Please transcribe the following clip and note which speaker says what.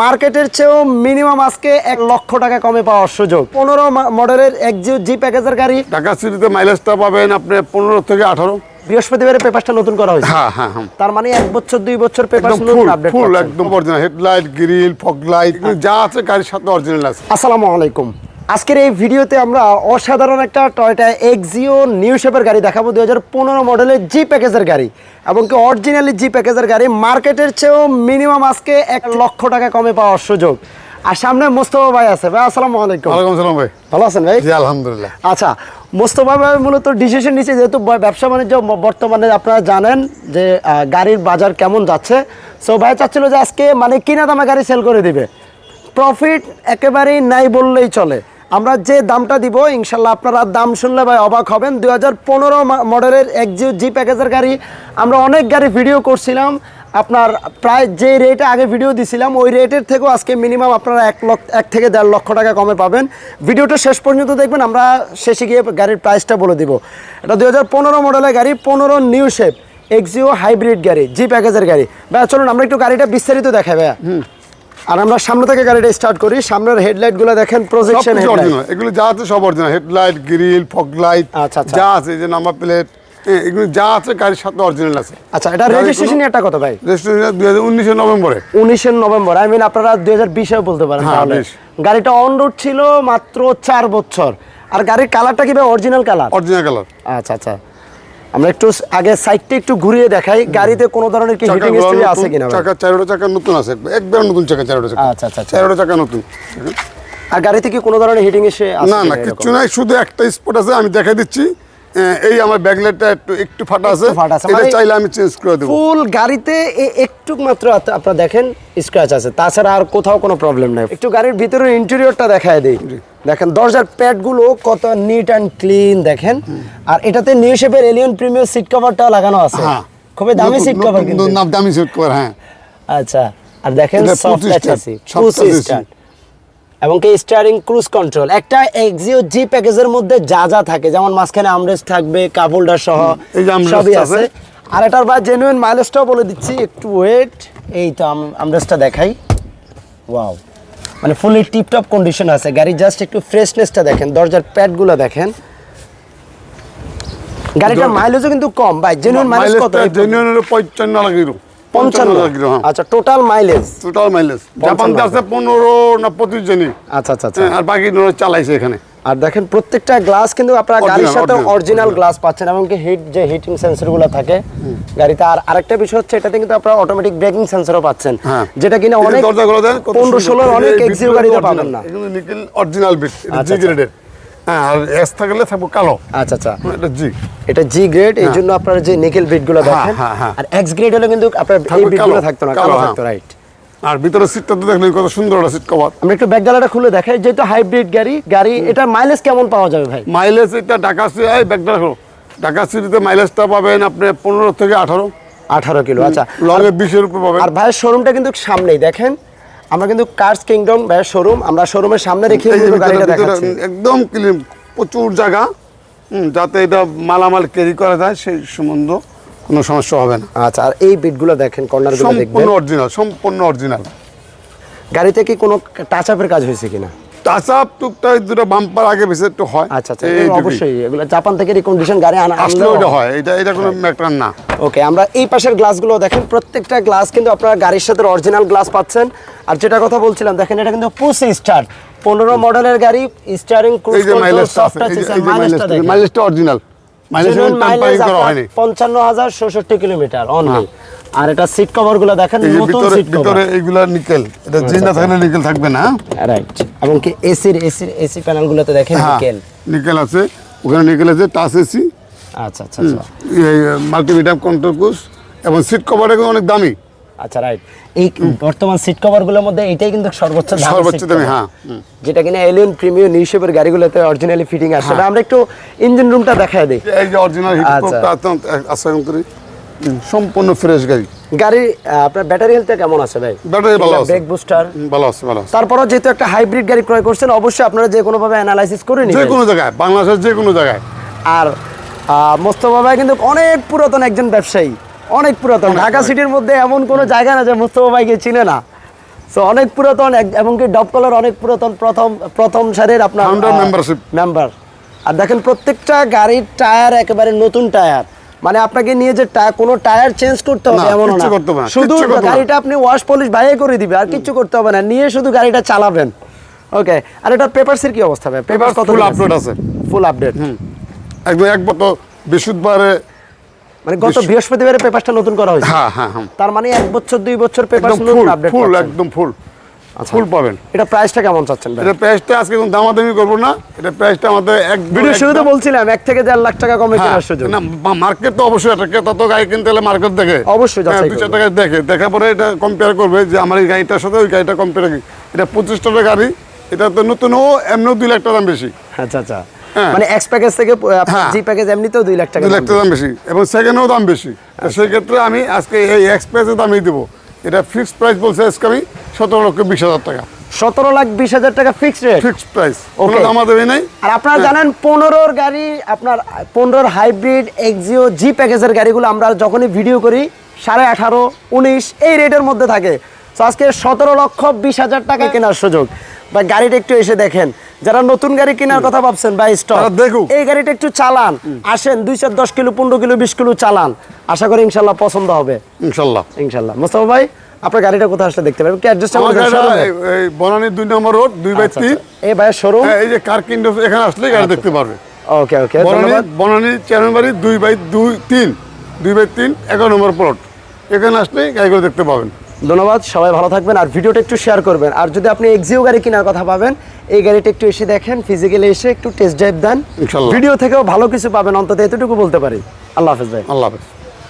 Speaker 1: মার্কেটের চেয়েও মিনিমাম আজকে এক লক্ষ টাকা কমে পাওয়ার সুযোগ। পনেরো মডেলের এক জি প্যাকেজের গাড়ি।
Speaker 2: ঢাকা সিটিতে মাইলেজটা পাবেন আপনি পনেরো থেকে আঠারো।
Speaker 1: বৃহস্পতিবার পেপারটা নতুন করা হয়েছে।
Speaker 2: হ্যাঁ হ্যাঁ হ্যাঁ।
Speaker 1: তার মানে এক বছর দুই বছর পেপার
Speaker 2: নতুন ফুল একদম original headlight grille fog light যা আছে গাড়ির সাথে অরিজিনাল আছে।
Speaker 1: আসসালামু আলাইকুম। আজকের এই ভিডিওতে আমরা অসাধারণ একটা টয়টা এক্সিও নিউ শেপের গাড়ি দেখাবো দুই হাজার পনেরো মডেলের জি প্যাকেজের গাড়ি এবং কি অরিজিনালি জি প্যাকেজের গাড়ি। মার্কেটের চেয়েও মিনিমাম আজকে এক লক্ষ টাকা কমে পাওয়ার সুযোগ। আর সামনে মোস্তফা ভাই আছে। ভাই আসসালামু আলাইকুম।
Speaker 2: ওয়ালাইকুম সালাম ভাই।
Speaker 1: ভালো আছেন ভাই?
Speaker 2: জি আলহামদুলিল্লাহ।
Speaker 1: আচ্ছা মোস্তফা ভাই মূলত ডিসিশন নিচ্ছে যেহেতু ব্যবসা বাণিজ্য বর্তমানে আপনারা জানেন যে গাড়ির বাজার কেমন যাচ্ছে। সো ভাই চাচ্ছিল যে আজকে মানে কিনা দামে গাড়ি সেল করে দিবে। প্রফিট একেবারেই নাই বললেই চলে। আমরা যে দামটা দিব, ইনশাল্লাহ আপনারা দাম শুনলে ভাই অবাক হবেন। দুই হাজার পনেরো মডেলের এক জি প্যাকেজের গাড়ি, আমরা অনেক গাড়ি ভিডিও করছিলাম। আপনার প্রায় যে রেটে আগে ভিডিও দিছিলাম, ওই রেটের থেকেও আজকে মিনিমাম আপনারা এক লক্ষ, এক থেকে দেড় লক্ষ টাকা কমে পাবেন। ভিডিওটা শেষ পর্যন্ত দেখবেন, আমরা শেষে গিয়ে গাড়ির প্রাইসটা বলে দিব। এটা দুই হাজার পনেরো মডেলের গাড়ি, পনেরো নিউ শেপ এক্সিও হাইব্রিড গাড়ি জি প্যাকেজের গাড়ি। ভাইয়া, চলুন, আমরা একটু গাড়িটা বিস্তারিত দেখাই ভাইয়া। আর আমরা সামনে থেকে গাড়িটা স্টার্ট করি। সামনের হেডলাইটগুলো দেখেন
Speaker 2: সব
Speaker 1: প্রজেকশন হেডলাইট
Speaker 2: এগুলো যা আছে সব original headlight grille fog light. যা আছে যে নাম্বার প্লেট এগুলো যা আছে গাড়ির সাথে অরিজিনাল আছে।
Speaker 1: আচ্ছা এটা রেজিস্ট্রেশন একটা কত ভাই?
Speaker 2: রেজিস্ট্রেশন দুই হাজার উনিশে নভেম্বরে।
Speaker 1: উনিশের নভেম্বর। আই মিন আপনারা দুই হাজার বিশেও বলতে পারেন
Speaker 2: হ্যাঁ,
Speaker 1: গাড়িটা অন রোড ছিল মাত্র চার বছর। আর গাড়ির কালারটা কি ভাই? অরিজিনাল কালার
Speaker 2: অরিজিনাল কালার
Speaker 1: আচ্ছা আচ্ছা। আমরা একটু আগে সাইডটা একটু ঘুরিয়ে দেখাই গাড়িতে কোনো ধরনের কি হিটিং হিস্ট্রি আছে কিনা?
Speaker 2: চাকা চারোটা চাকা নতুন আছে একবার নতুন চাকা চারোটা চাকা।
Speaker 1: আচ্ছা, আচ্ছা, আচ্ছা।
Speaker 2: চারোটা চাকা নতুন।
Speaker 1: আর গাড়িতে কি কোনো ধরনের হিটিং এসে আছে
Speaker 2: না না? কিচ্ছু নাই শুধু একটা স্পট আছে আমি দেখাই দিচ্ছি। এই আমার ব্যাকলাইটটা একটু একটু ফাটা আছে
Speaker 1: একটু ফাটা আছে,
Speaker 2: এটা
Speaker 1: মানে-
Speaker 2: চাইলে আমি চেঞ্জ করে দেবো।
Speaker 1: ফুল গাড়িতে এ- একটু মাত্র আপনারা দেখেন স্ক্র্যাচ আছে। তাছাড়া আর কোথাও কোনো প্রবলেম নাই। একটু গাড়ির ভিতরের ইন্টেরিয়রটা দেখায় দিই। দেখেন দরজার প্যাডগুলো কত নিট অ্যান্ড ক্লিন দেখেন। আর এটাতে নিউ শেপের এলিয়ন প্রিমিয়ার সিট কভারটা লাগানো আছে।
Speaker 2: হ্যাঁ।
Speaker 1: খুবই দামি সিট কভার কিন্তু।
Speaker 2: দামি সিট কভার হ্যাঁ।
Speaker 1: আচ্ছা আর দেখেন সফট টাচ আছে স্টার্ট এবং কি স্টারিং ক্রুজ কন্ট্রোল একটা এক্সিও জি প্যাকেজের মধ্যে যা যা থাকে যেমন মাঝখানে আমরেস্ট থাকবে কাপ হোল্ডার সহ সবই
Speaker 2: আছে।
Speaker 1: আর এটার বা জেনুইন মাইলেজটাও বলে দিচ্ছি একটু ওয়েট এই তো আমরেস্টটা দেখাই। ওয়াও মানে ফুলি টিপটপ কন্ডিশন আছে। গাড়ি জাস্ট একটু ফ্রেশনেসটা দেখেন দরজার প্যাডগুলো দেখেন। গাড়িটা মাইলেজও কিন্তু কম ভাই জেনুইন মাইলেজ কত
Speaker 2: জেনুইন লাগিল
Speaker 1: পঞ্চান্ন
Speaker 2: লাগিল হ্যাঁ।
Speaker 1: আচ্ছা total mileage
Speaker 2: total mileage Japan আছে পনেরো না পঁচিশ জনই।
Speaker 1: আচ্ছা আচ্ছা আচ্ছা।
Speaker 2: হ্যাঁ, আর বাকি নরে চালাইছে এখানে।
Speaker 1: আর দেখেন প্রত্যেকটা গ্লাস কিন্তু আপনার গাড়ির সাথে অরিজিনাল গ্লাস পাচ্ছেন এমনকি হিট যে হিটিং সেন্সরগুলো থাকে গাড়িতে। আর আরেকটা বিষয় হচ্ছে এটাতে কিন্তু আপনারা অটোমেটিক ব্রেকিং সেন্সরও পাচ্ছেন
Speaker 2: হ্যাঁ।
Speaker 1: যেটা কিনা অনেক পনেরো। ষোলোর অনেক
Speaker 2: এই
Speaker 1: এক্সিও গাড়িতে পাবেন না।
Speaker 2: অরিজিনাল বিট জি। গ্রেডের হ্যাঁ আর এস থাকলে থাকব কালো।
Speaker 1: আচ্ছা আচ্ছা।
Speaker 2: এটা জি
Speaker 1: এটা জি গ্রেড এই জন্য আপনারা যে নিকেল বিটগুলো
Speaker 2: হ্যাঁ,
Speaker 1: দেখেন
Speaker 2: হ্যাঁ, হ্যাঁ।
Speaker 1: আর এক্স গ্রেড হলে কিন্তু আপনার এই বিটগুলো থাকতো না
Speaker 2: কালো, হ্যাঁ।
Speaker 1: থাকতো রাইট
Speaker 2: আর ভিতরে সিটটা তো দেখলেন কত সুন্দর একটা সিট কভার
Speaker 1: আমরা একটু ব্যাকডালাটা খুলে দেখাই যেহেতু হাইব্রিড গাড়ি গাড়ি এটা মাইলেজ কেমন পাওয়া যাবে ভাই?
Speaker 2: মাইলেজ এটা ঢাকা সিটি এই ব্যাগটা রাখো ঢাকা সিটিতে মাইলেজটা পাবেন আপনি পনেরো থেকে আঠারো।
Speaker 1: আঠারো কিলো আচ্ছা।
Speaker 2: লঙে বিশের উপর পাবেন।
Speaker 1: আর ভাইয়ের শোরুমটা কিন্তু সামনেই দেখেন। আমরা কিন্তু কার্স কিংডম ভাইয়ের শোরুম আমরা শোরুমের সামনে রেখে গাড়িটা দেখাচ্ছি।
Speaker 2: একদম ক্লিন প্রচুর জায়গা। যাতে এটা মালামাল ক্যারি করা যায় সেই সম্বন্ধ কোনো সমস্যা হবে না।
Speaker 1: আচ্ছা আর এই বিটগুলো দেখেন কর্নারগুলো দেখবেন
Speaker 2: সম্পূর্ণ অরিজিনাল সম্পূর্ণ অরিজিনাল
Speaker 1: গাড়িতে কি কোনো টাচ আপের কাজ হয়েছে কিনা?
Speaker 2: টাচাপ টুকটাক দুটো বাম্পার আগে বেশি একটু হয়।
Speaker 1: আচ্ছা আচ্ছা। অবশ্যই এগুলো জাপান থেকে রিকন্ডিশন গাড়ি আনা
Speaker 2: আসলে ওইটা হয়। এটা এটা কোনো ম্যাটার না।
Speaker 1: ওকে আমরা এই পাশের গ্লাসগুলো দেখেন প্রত্যেকটা গ্লাস কিন্তু আপনারা গাড়ির সাথে অরিজিনাল গ্লাস পাচ্ছেন। আর যেটা কথা বলছিলাম দেখেন এটা কিন্তু পুশ স্টার্ট পনেরো মডেলের গাড়ি স্টারিং ক্রুজ কন্ট্রোল সফট
Speaker 2: আছে
Speaker 1: টাচ মাইলেজটা
Speaker 2: অরিজিনাল
Speaker 1: কিলোমিটার অনলি আর এটা সিট কভারগুলো দেখেন নতুন সিট
Speaker 2: ভিতরে এগুলা নিকেল এটা না থাকলে নিকেল থাকবে না?
Speaker 1: রাইট এবং কি এসির এসির এসি প্যানেল গুলোতে দেখেন
Speaker 2: হ্যাঁ
Speaker 1: নিকেল
Speaker 2: নিকেল আছে। ওখানে নিকেল আছে টাচ এসি
Speaker 1: আচ্ছা আচ্ছা আচ্ছা।
Speaker 2: মাল্টিমিডিয়াম কন্ট্রোল কোর্স এবং সিট কভার অনেক দামি।
Speaker 1: আচ্ছা রাইট এই বর্তমান সিট কভারগুলোর মধ্যে এটাই কিন্তু সর্বোচ্চ দামি
Speaker 2: সর্বোচ্চ দামি হ্যাঁ।
Speaker 1: যেটা কিনা এলিয়ন প্রিমিয়াম গাড়িগুলোতে অরিজিনালি ফিটিং আসে
Speaker 2: হ্যাঁ।
Speaker 1: আমরা একটু ইঞ্জিন রুমটা দেখায় দিই।
Speaker 2: এই যে অরিজিনাল হিট
Speaker 1: আচ্ছা।
Speaker 2: করি। সম্পূর্ণ ফ্রেশ গাড়ি।
Speaker 1: আহ, আপনার ব্যাটারি হেলথটা কেমন আছে ভাই?
Speaker 2: ব্যাটারি ভালো আছে।
Speaker 1: ব্রেক বুস্টার
Speaker 2: ভালো আছে ভালো আছে।
Speaker 1: তারপরও যেহেতু একটা হাইব্রিড গাড়ি ক্রয় করছেন অবশ্যই আপনারা যে কোনো ভাবে অ্যানালাইসিস করে
Speaker 2: যে কোনো জায়গায় বাংলাদেশের যে কোনো জায়গায়।
Speaker 1: আর মোস্তফা ভাই কিন্তু অনেক পুরাতন একজন ব্যবসায়ী। অনেক পুরাতন। ঢাকা সিটির মধ্যে এমন কোনো জায়গা না যে মোস্তফা ভাইকে চিনে না। সো অনেক পুরাতন এমনকি ডব কলার অনেক পুরাতন প্রথম প্রথম সারির আপনার
Speaker 2: membership।
Speaker 1: মেম্বার আর দেখেন প্রত্যেকটা গাড়ির টায়ার একেবারে নতুন টায়ার। মানে আপনাকে নিয়ে যে কোনো টায়ার চেঞ্জ করতে হবে এমন না। শুধু। গাড়িটা আপনি ওয়াশ পলিশ বাইরে করে দিবে আর কিছু করতে হবে না। নিয়ে শুধু গাড়িটা চালাবেন। ওকে আর এটা পেপারসের কি অবস্থা ভাই? পেপার কত
Speaker 2: full update আছে।
Speaker 1: ফুল আপডেট হুম।
Speaker 2: একদম এক বত বৃহস্পতিবারে
Speaker 1: মানে গত বৃহস্পতিবারে পেপারটা নতুন করা হয়েছে।
Speaker 2: হ্যাঁ হ্যাঁ হ্যাঁ।
Speaker 1: তার মানে এক বছর দুই বছর পেপার নতুন আপডেট
Speaker 2: ফুল একদম ফুল
Speaker 1: আচ্ছা।
Speaker 2: ফুল পাবেন।
Speaker 1: এটা প্রাইসটা কেমন চাচ্ছেন
Speaker 2: এটা প্রাইসটা আজকে কোনো দামাদামি করব না। এটা প্রাইসটা আমাদের এক
Speaker 1: ভিডিও শুরুতে বলছিলাম এক থেকে দেড় লাখ টাকা কমে
Speaker 2: হ্যাঁ,
Speaker 1: কেনার সুযোগ
Speaker 2: না মার্কেট তো অবশ্যই একটা। ক্রেতা তো গাড়ি কিনতে হলে মার্কেট দেখে।
Speaker 1: অবশ্যই
Speaker 2: হ্যাঁ, দু চার। টাকা দেখে। দেখার পরে এটা কম্পেয়ার করবে যে আমার এই গাড়িটার সাথে ওই গাড়িটা কম্পেয়ার এটা পঁচিশ টাকার গাড়ি। এটা তো নতুন ও এমনিও দুই লাখ টাকা দাম বেশি।
Speaker 1: আচ্ছা আচ্ছা।
Speaker 2: হ্যাঁ।
Speaker 1: মানে এক্স প্যাকেজ থেকে আপনার
Speaker 2: হ্যাঁ।
Speaker 1: জি প্যাকেজ এমনিতেও দুই লাখ টাকা
Speaker 2: দুই লাখ টাকা
Speaker 1: দাম
Speaker 2: দাম বেশি এবং সেকেন্ডেও দাম বেশি।
Speaker 1: আচ্ছা।
Speaker 2: তো সেই ক্ষেত্রে আমি আজকে এই এক্সপ্রেসের দামই দেবো। এটা ফিক্সড প্রাইস বলছে আজকে আমি সতেরো লক্ষ বিশ হাজার টাকা।
Speaker 1: সতেরো লাখ বিশ হাজার টাকা ফিক্সড রেট
Speaker 2: ফিক্সড প্রাইস কোনো
Speaker 1: Okay.
Speaker 2: দামাদামি নাই।
Speaker 1: আর আপনারা জানেন পনেরোর গাড়ি আপনার পনেরোর হাইব্রিড এক্সিও জি প্যাকেজের গাড়িগুলো আমরা যখনই ভিডিও করি সাড়ে আঠারো উনিশ এই রেটের মধ্যে থাকে। তো আজকে সতেরো লক্ষ বিশ হাজার টাকা কেনার সুযোগ। বা গাড়িটা একটু এসে দেখেন। যারা নতুন গাড়ি কেনার কথা ভাবছেন বা স্টক
Speaker 2: দেখুক।
Speaker 1: এই গাড়িটা একটু চালান। আসেন দুই চার দশ কিলো পনেরো কিলো বিশ কিলো চালান। আশা করি ইনশাল্লাহ পছন্দ হবে।
Speaker 2: ইনশাল্লাহ।
Speaker 1: ইনশাল্লাহ। মোস্তফা ভাই আপনার গাড়িটা কোথায় আসলে দেখতে পাবেন কি অ্যাড্রেসটা
Speaker 2: আমার বনানীর দুই নম্বর রোড দুই বাই তিন।
Speaker 1: এই ভাইয়ের শোরুম
Speaker 2: হ্যাঁ, এই যে কার কিন্ডো এখানে আসলে গাড়ি দেখতে পারবে।
Speaker 1: ওকে ওকে ধন্যবাদ।
Speaker 2: বনানী চ্যানেলবাড়ি দুই বাই দুই তিন। দুই বাই তিন এগারো নম্বর প্লট এখানে আসলে গাড়িগুলো দেখতে পাবেন।
Speaker 1: ধন্যবাদ সবাই ভালো থাকবেন আর ভিডিওটা একটু শেয়ার করবেন। আর যদি আপনি এক্সিও গাড়ি কেনার কথা পাবেন এই গাড়িটা একটু এসে দেখেন ফিজিক্যালি এসে একটু টেস্ট ড্রাইভ দেন। ভিডিও থেকেও ভালো কিছু পাবেন অন্তত এতটুকু বলতে পারি। আল্লাহ হাফেজ ভাই।
Speaker 2: আল্লাহ হাফেজ।